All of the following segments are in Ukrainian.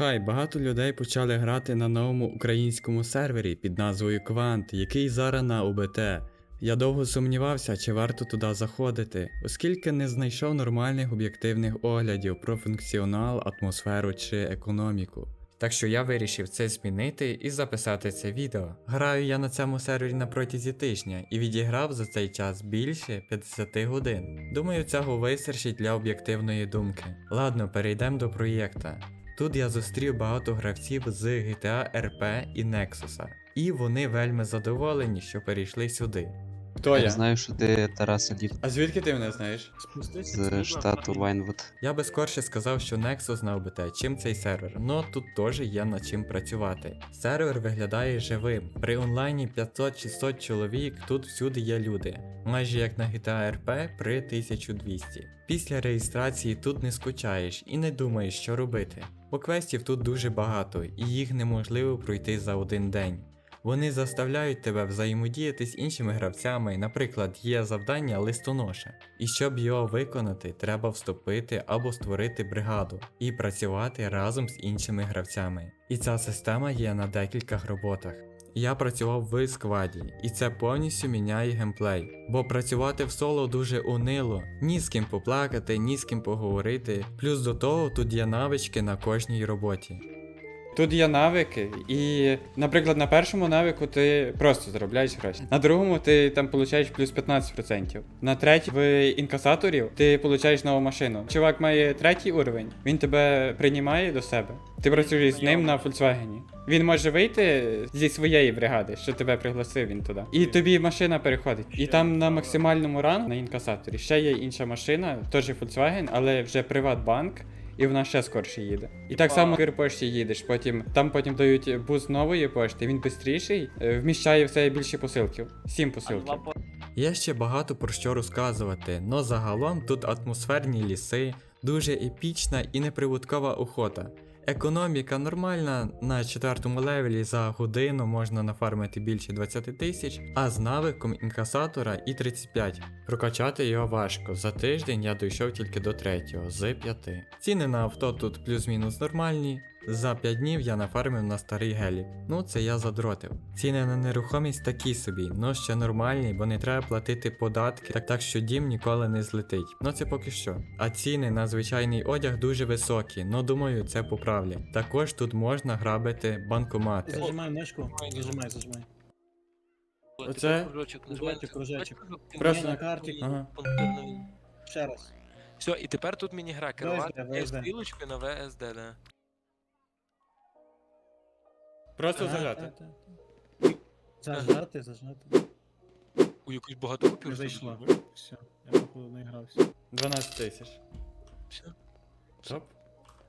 Чекай, багато людей почали грати на новому українському сервері під назвою Квант, який зараз на УБТ. Я довго сумнівався, чи варто туди заходити, оскільки не знайшов нормальних об'єктивних оглядів про функціонал, атмосферу чи економіку. Так що я вирішив це змінити і записати це відео. Граю я на цьому сервері на протязі тижня і відіграв за цей час більше 50 годин. Думаю, цього вистачить для об'єктивної думки. Ладно, перейдемо до проєкта. Тут я зустрів багато гравців з GTA RP і Nexus, і вони вельми задоволені, що перейшли сюди. Хто Я знаю, що ти Тарас Алів А звідки ти мене знаєш? з штату Вайнвуд. Я би скорше сказав, що Nexus знав би те, чим цей сервер, но тут теж є над чим працювати. Сервер виглядає живим. При онлайні 500-600 чоловік тут всюди є люди, майже як на GTA RP при 1200. Після реєстрації тут не скучаєш і не думаєш, що робити. Бо квестів тут дуже багато, і їх неможливо пройти за один день. Вони заставляють тебе взаємодіяти з іншими гравцями, наприклад, є завдання листоноша. І щоб його виконати, треба вступити або створити бригаду і працювати разом з іншими гравцями. І ця система є на декількох роботах. Я працював в скваді, і це повністю міняє геймплей. Бо працювати в соло дуже унило, ні з ким поплакати, ні з ким поговорити. Плюс до того тут є навички на кожній роботі. Тут є навики, і, наприклад, на першому навику ти просто заробляєш гроші. На другому ти там получаєш плюс 15%. На третій в інкасаторів ти получаєш нову машину. Чувак має третій уровень, він тебе приймає до себе. Ти працюєш з ним на Volkswagen. Він може вийти зі своєї бригади, що тебе пригласив він туди. І тобі машина переходить. І там на максимальному рангу на інкасаторі ще є інша машина, теж Volkswagen, але вже Приватбанк. І вона ще скорше їде. І так само в пошті їдеш. Потім там потім дають буст нової пошти. Він швидший, вміщає в себе більше посилків. Сім посилків. Є ще багато про що розказувати, но загалом тут атмосферні ліси, дуже епічна і неприбуткова охота. Економіка нормальна, на четвертому левелі за годину можна нафармити більше 20 тисяч, а з навиком інкасатора і 35. Прокачати його важко. За тиждень я дійшов тільки до третього з 5. Ціни на авто тут плюс-мінус нормальні. За 5 днів я нафармив на старий гелік. Ну це я задротив. Ціни на нерухомість такі собі, но ще нормальні, бо не треба платити податки, так, так що дім ніколи не злетить. Ну це поки що. А ціни на звичайний одяг дуже високі, но думаю, це поправлять. Також тут можна грабити банкомати. Зажимай ножку, зажимай, зажимай. Оце? Кружочок, Кружочок, кружочок. Просто на карті. Ага. Ще раз. Все, і тепер тут міні-гра керувати VSD. стрілочкою на VSD, да. Просто зажати. та, та, та. Зажати, зажати. У якусь багато купюр. Не зайшло. Все, я походу не грався. 12 тисяч. Все. Топ.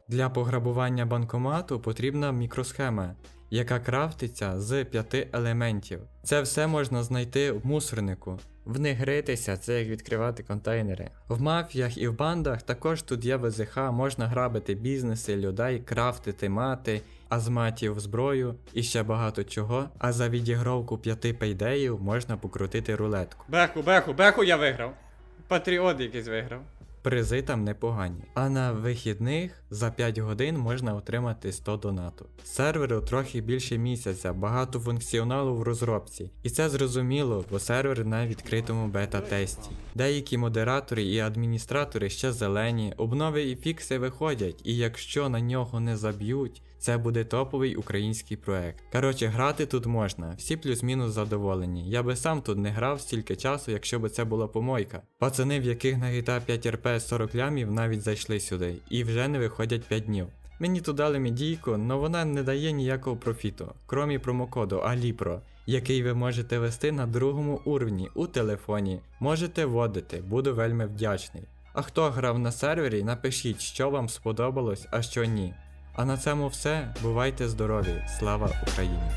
Для пограбування банкомату потрібна мікросхема, яка крафтиться з п'яти елементів. Це все можна знайти в мусорнику. В них гритися це як відкривати контейнери. В мафіях і в бандах також тут є ВЗХ, можна грабити бізнеси, людей, крафтити мати, азматів зброю і ще багато чого. А за відігровку п'яти пейдеїв можна покрутити рулетку. Беху, беху, беху я виграв. Патріот якийсь виграв. Призи там непогані. А на вихідних за 5 годин можна отримати 100 донату. Серверу трохи більше місяця, багато функціоналу в розробці. І це зрозуміло, бо сервер на відкритому бета-тесті. Деякі модератори і адміністратори ще зелені, обнови і фікси виходять, і якщо на нього не заб'ють, це буде топовий український проект. Коротше, грати тут можна, всі плюс-мінус задоволені. Я би сам тут не грав стільки часу, якщо би це була помойка. Пацани, в яких на GTA 5 RP 40 лямів, навіть зайшли сюди і вже не виходять 5 днів. Мені тут дали медійку, але вона не дає ніякого профіту, крім промокоду Alipro, який ви можете вести на другому уровні у телефоні. Можете вводити, буду вельми вдячний. А хто грав на сервері, напишіть, що вам сподобалось, а що ні. А на цьому все. Бувайте здорові! Слава Україні!